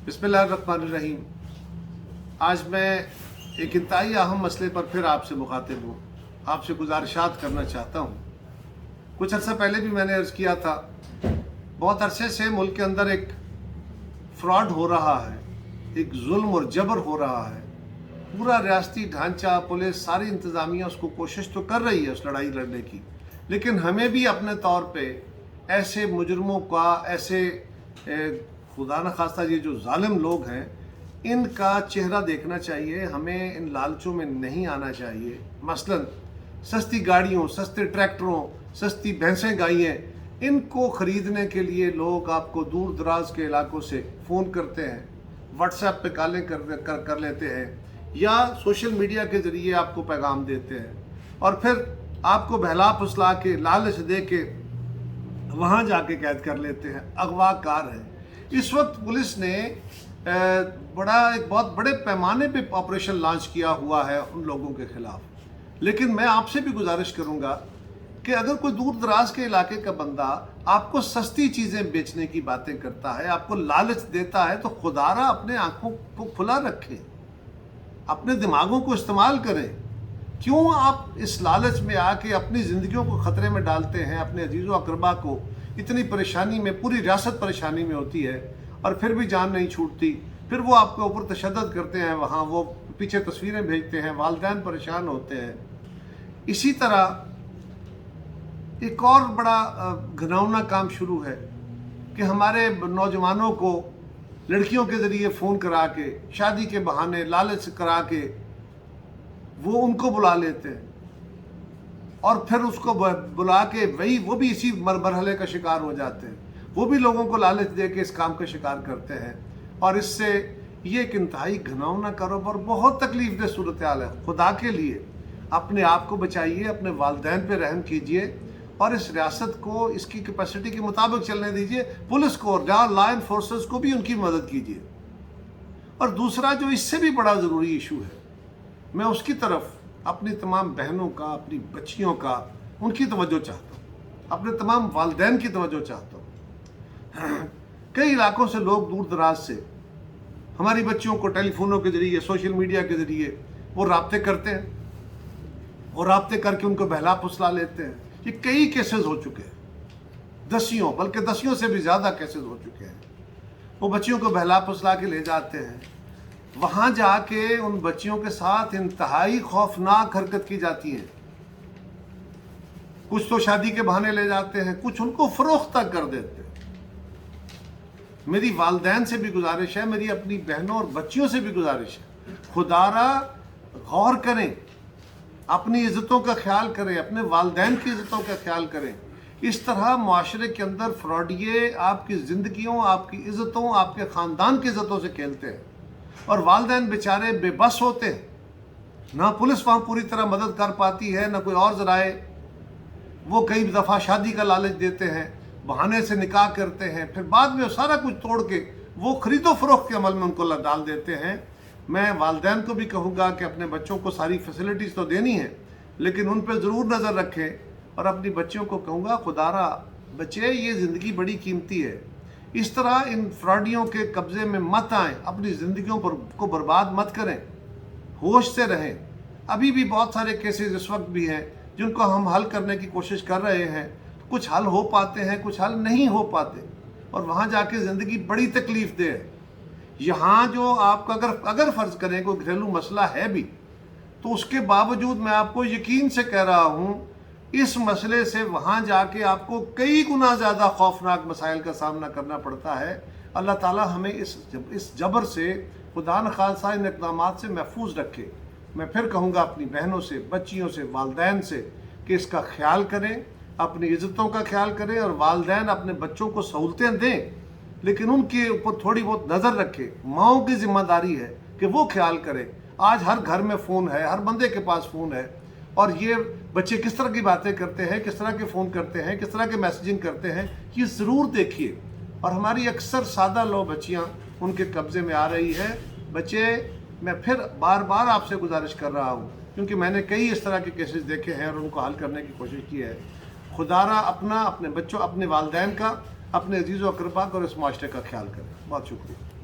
बिस्मिल्लाहिर्रहमानिर्रहीम। आज मैं एक इंतहाई अहम मसले पर फिर आपसे मुखातिब हूँ। आपसे गुजारिशात करना चाहता हूँ। कुछ अर्सा पहले भी मैंने अर्ज़ किया था। बहुत अरसे से मुल्क के अंदर एक फ्रॉड हो रहा है, एक जुल्म और जबर हो रहा है। पूरा रियासती ढांचा, पुलिस, सारी इंतज़ामिया उसको कोशिश तो कर रही है उस लड़ाई लड़ने की। लेकिन हमें भी अपने तौर पे ऐसे मुजरमों का, ऐसे खुदा न खास्ता ये जो जालिम लोग हैं इनका चेहरा देखना चाहिए हमें इन लालचों में नहीं आना चाहिए। मसलन सस्ती गाड़ियों सस्ते ट्रैक्टरों सस्ती भैंसें गायें इनको ख़रीदने के लिए लोग आपको दूर दराज के इलाकों से फ़ोन करते हैं व्हाट्सएप पे कॉलें कर, कर कर लेते हैं या सोशल मीडिया के ज़रिए आपको पैगाम देते हैं। और फिर आपको बहला फुसला के लालच दे के वहाँ जाके कैद कर लेते हैं। अगवाकार है। इस वक्त पुलिस ने बड़ा, एक बहुत बड़े पैमाने पे ऑपरेशन लॉन्च किया हुआ है उन लोगों के खिलाफ। लेकिन मैं आपसे भी गुजारिश करूँगा कि अगर कोई दूर दराज के इलाके का बंदा आपको सस्ती चीज़ें बेचने की बातें करता है, आपको लालच देता है तो खुदारा अपने आँखों को खुला रखें। अपने दिमागों को इस्तेमाल करें। क्यों आप इस लालच में आके अपनी ज़िंदगियों को ख़तरे में डालते हैं, अपने अज़ीज़, अकरबा को इतनी परेशानी में, पूरी रियासत परेशानी में होती है और फिर भी जान नहीं छूटती। फिर वो आपके ऊपर तशद करते हैं, वहाँ वो पीछे तस्वीरें भेजते हैं, वालदेन परेशान होते हैं। इसी तरह एक और बड़ा घनावना काम शुरू है कि हमारे नौजवानों को लड़कियों के ज़रिए फ़ोन करा के, शादी के बहाने लालच करा के वो उनको बुला लेते हैं। और फिर उसको बुला के वही, वो भी इसी मरहले का शिकार हो जाते हैं। वो भी लोगों को लालच दे के इस काम का शिकार करते हैं। और इससे ये एक इंतहाई घनावना कारोबार बहुत तकलीफ़ दह सूरत है खुदा के लिए अपने आप को बचाइए, अपने वालदेन पर रहम कीजिए, और इस रियासत को, इसकी कैपेसिटी के मुताबिक चलने दीजिए। पुलिस को और जहाँ लॉ इन्फोर्सेस को भी उनकी मदद कीजिए। और दूसरा जो इससे भी बड़ा ज़रूरी इशू है, मैं उसकी तरफ़ अपनी तमाम बहनों का, अपनी बच्चियों का, उनकी तवज्जो चाहता हूँ। अपने तमाम वालदेन की तवज्जो चाहता हूँ। कई इलाकों से लोग दूर दराज से हमारी बच्चियों को टेलीफोनों के ज़रिए, सोशल मीडिया के ज़रिए वो रबते करते हैं। और रबते करके उनको बहला फुसला लेते हैं। ये कई केसेस हो चुके हैं। दसियों, बल्कि दसियों से भी ज़्यादा केसेस हो चुके हैं। वो बच्चियों को बहला फुसला के ले जाते हैं। वहाँ जाके उन बच्चियों के साथ इंतहाई खौफनाक हरकत की जाती है। कुछ तो शादी के बहाने ले जाते हैं, कुछ उनको फरोख्त कर देते हैं। मेरी वालदेन से भी गुजारिश है, मेरी अपनी बहनों और बच्चियों से भी गुजारिश है। खुदारा गौर करें, अपनी इज़्ज़तों का ख्याल करें, अपने वालदेन की इज़्ज़तों का ख्याल करें। इस तरह माशरे के अंदर फ्रॉडिये आपकी ज़िंदगियों, आपकी इज़्ज़तों, आपके ख़ानदान की इज़्ज़तों से खेलते हैं। और वालदेन बेचारे बेबस होते हैं। ना पुलिस वहाँ पूरी तरह मदद कर पाती है, ना कोई और ज़राए। वो कई दफ़ा शादी का लालच देते हैं, बहाने से निकाह करते हैं, फिर बाद में सारा कुछ तोड़ के वो खरीदो फरोख्त के अमल में उनको डाल देते हैं। मैं वालदेन को भी कहूँगा कि अपने बच्चों को सारी फैसिलिटीज़ तो देनी है, लेकिन उन पर ज़रूर नज़र रखें। और अपनी बच्चियों को कहूँगा, खुदारा, बच्चे, ये ज़िंदगी बड़ी कीमती है। इस तरह इन फ्रॉडियों के कब्ज़े में मत आएँ। अपनी ज़िंदगियों पर, को बर्बाद मत करें। होश से रहें। अभी भी बहुत सारे केसेस इस वक्त भी हैं, जिनको हम हल करने की कोशिश कर रहे हैं। कुछ हल हो पाते हैं, कुछ हल नहीं हो पाते। और वहाँ जाके ज़िंदगी बड़ी तकलीफ़ दे। है यहाँ जो आपका अगर अगर फ़र्ज़ करें, कोई घरेलू मसला है भी तो उसके बावजूद मैं आपको यकीन से कह रहा हूँ इस मसले से वहाँ जाके आपको कई गुना ज़्यादा खौफनाक मसाइल का सामना करना पड़ता है। अल्लाह ताला हमें इस जब, इस जबर से खुदा न खालसा इन इकदाम से महफूज रखे। मैं फिर कहूँगा अपनी बहनों से बच्चियों से वालदेन से कि इसका ख्याल करें अपनी इज़्ज़तों का ख्याल करें और वालदेन अपने बच्चों को सहूलतें दें। लेकिन उनके ऊपर थोड़ी बहुत नज़र रखें। माओ की ज़िम्मेदारी है कि वो ख्याल करें। आज हर घर में फ़ोन है हर बंदे के पास फ़ोन है। और ये बच्चे किस तरह की बातें करते हैं, किस तरह के फ़ोन करते हैं, किस तरह के मैसेजिंग करते हैं, ये ज़रूर देखिए। और हमारी अक्सर सादा लो बच्चियाँ उनके कब्ज़े में आ रही है। बच्चे, मैं फिर बार बार आपसे गुजारिश कर रहा हूँ, क्योंकि मैंने कई इस तरह के केसेस देखे हैं और उनको हल करने की कोशिश की है। खुदारा अपना, अपने बच्चों, अपने वालदेन का, अपने अज़ीज़ अकरबा और इस माशरे का ख्याल करें बहुत शुक्रिया।